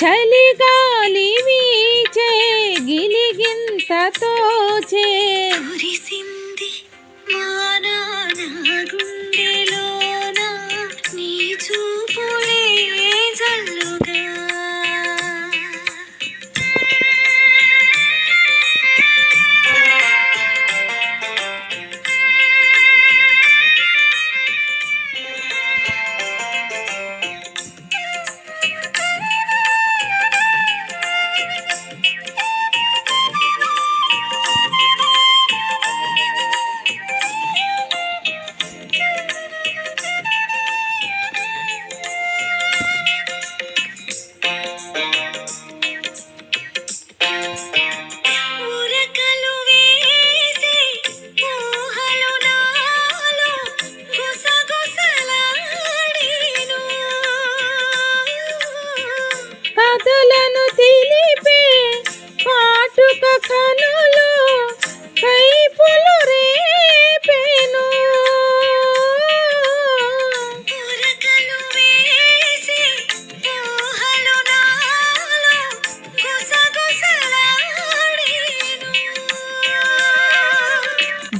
चली गाली मीचे गिल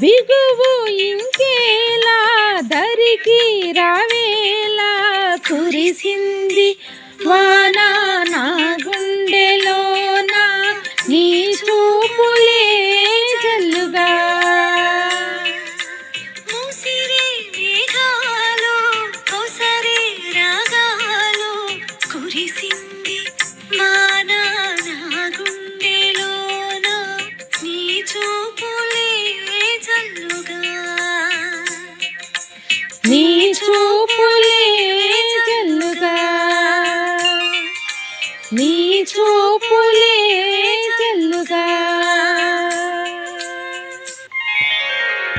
బిగువు ఇంకేలా? దరికి రావేలా? కురిసింది వా నీ చూపులే చెల్లుగా